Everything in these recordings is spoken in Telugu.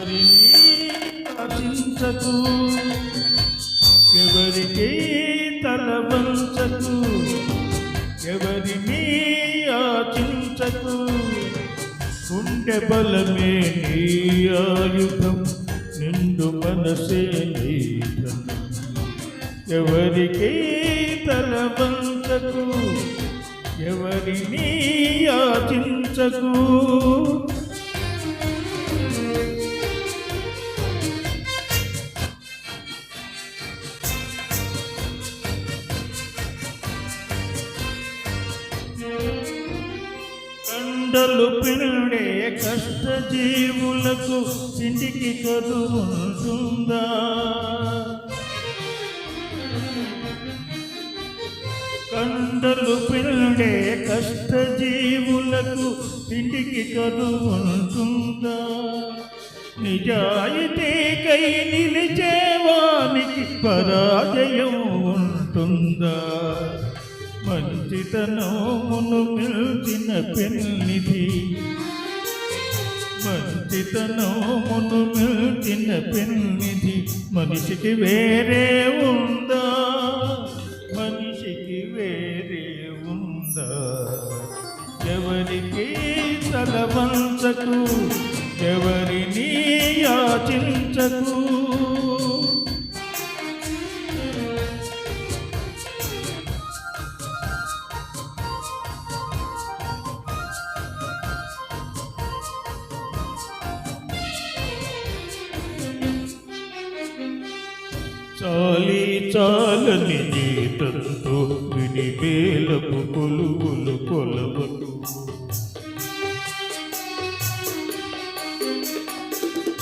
ఆశించకు ఎవరికి తల వంచకు. ఎవరిని ఆచించకు. ఉండే బలమే నీ ఆయుధం నిండు మనసే నీ ధనం. ఎవరికి తల వంచకు. ఎవరిని ఆచించకు. కండలు పిండే కష్ట జీవులకు ఇంటికి కదువుంటుందా కండలు పిండే కష్ట జీవులకు ఇంటికి కదువుంటుందా నిజాయితీకై నిలిచేవానికి పరాజయం ఉంటుందా? మంచితనమును మిల్చిన పెన్నిధి. మంచితనమును మిల్చిన పెన్నిధి. మనిషికి వేరే ఉందా? మనిషికి వేరే ఉందా? ఎవరికి తలవంచకు ఎవరిని యాచించకు? చాలి చాలని జీతంతో విని వేలకు కొలువులు కొలవకు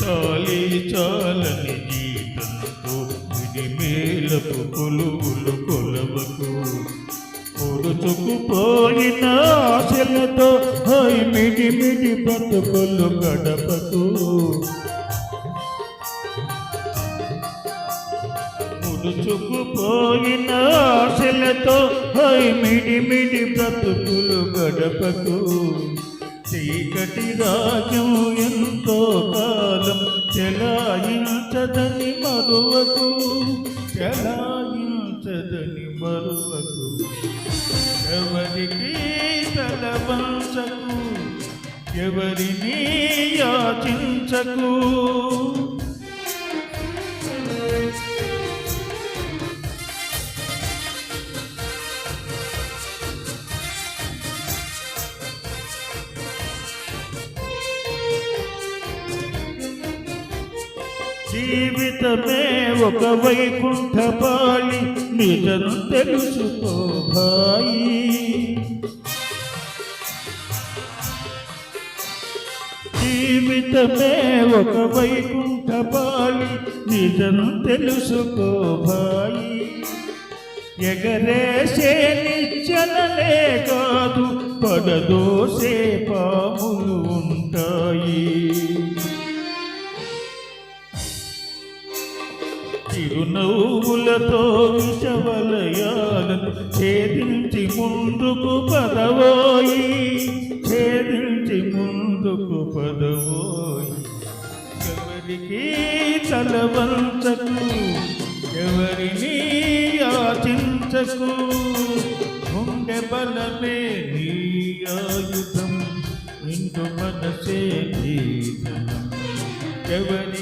చాలి చాలని జీతంతో విని మేలకు కొలువులు కొలవకు పొడుచుకుపోయిన ఆశలతో హై మిడి మిడి బతుకులు గడపకు. ముడుచుకుపోయిన ఆశలతో హై మిడిమిడి బ్రతుకులు గడపకు. చీకటి రాజం ఎంతో కాలం చెలాయించదని మరువకు. చెలాయించదని మరువకు. ఎవరికి తలవంచకు? ఎవరిని యాచించకు? జీవితమే ఒక వైకుంఠ నిజను తెలుసుకో భాయి. జీవితమే ఒక వైకుంఠ నిజను తెలుసుకో భాయి. ఎగరేసే నిచ్చలలే కాదు పడదోసే పాములు ఉంటాయి. చిరునవ్వులతో విషవలయాలను ఛేదించి ముందుకు పదవోయి. ఛేదించి ముందుకు పదవోయి. ఎవరికి చలవంచకు ఎవరిని యాచించకు గుండె బలమే నీ ఆయుధం ఇందు మనసే నీ ఎవరి